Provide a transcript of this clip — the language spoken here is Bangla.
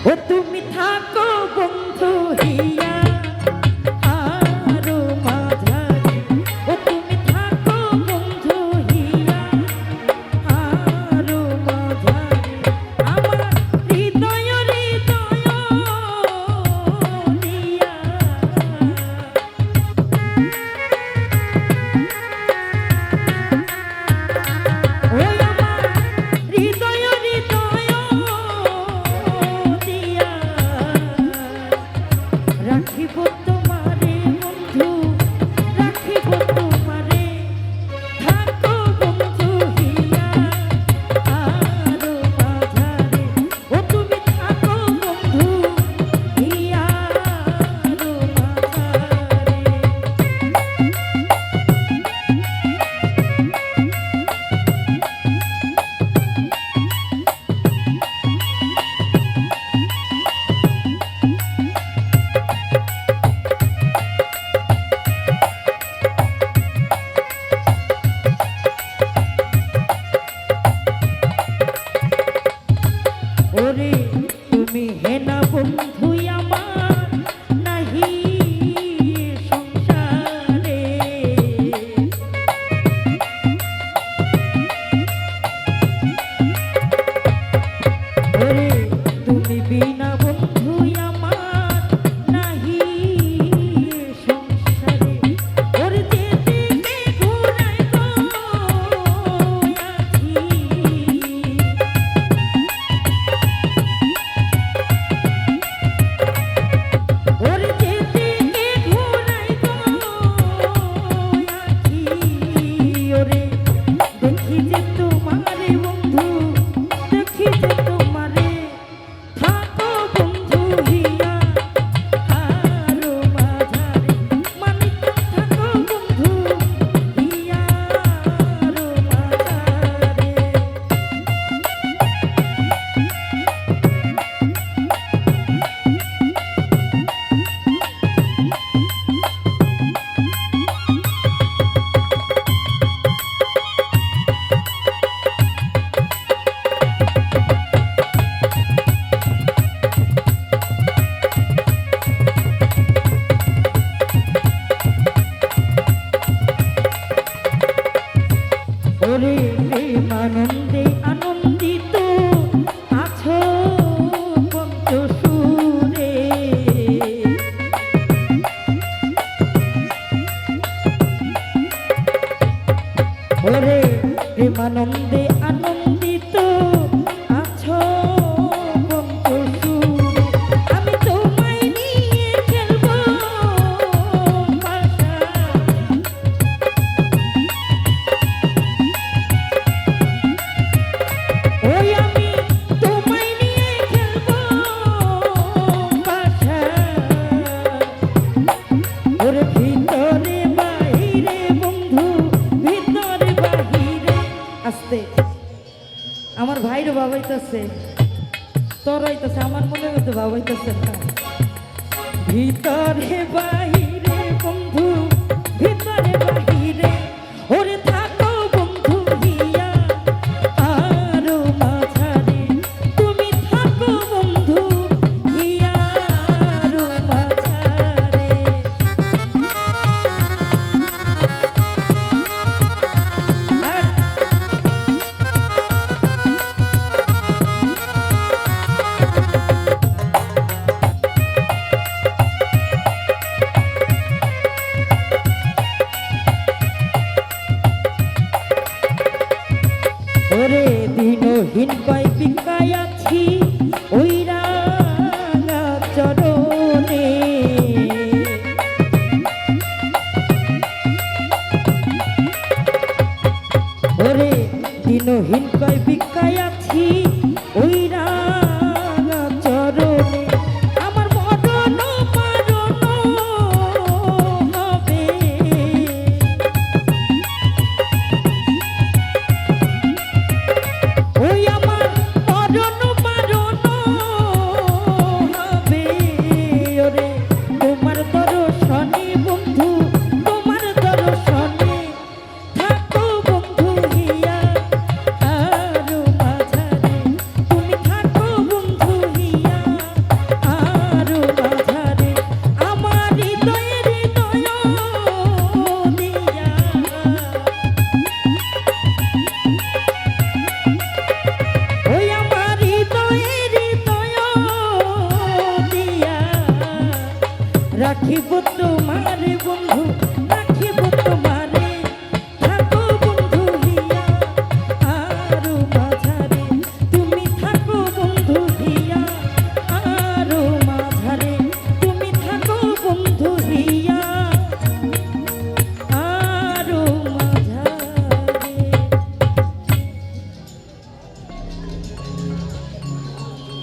ও তুমি থাকো বন্ধু mà nó আসতে। আমার ভাইরও বাবাইতেছে তোর হইতেছে আমার মনে মতো বাবাইতেছে ভিতরে বাহি ওরে দিনহীন পাই পিকাই আছি। সখী পুত্র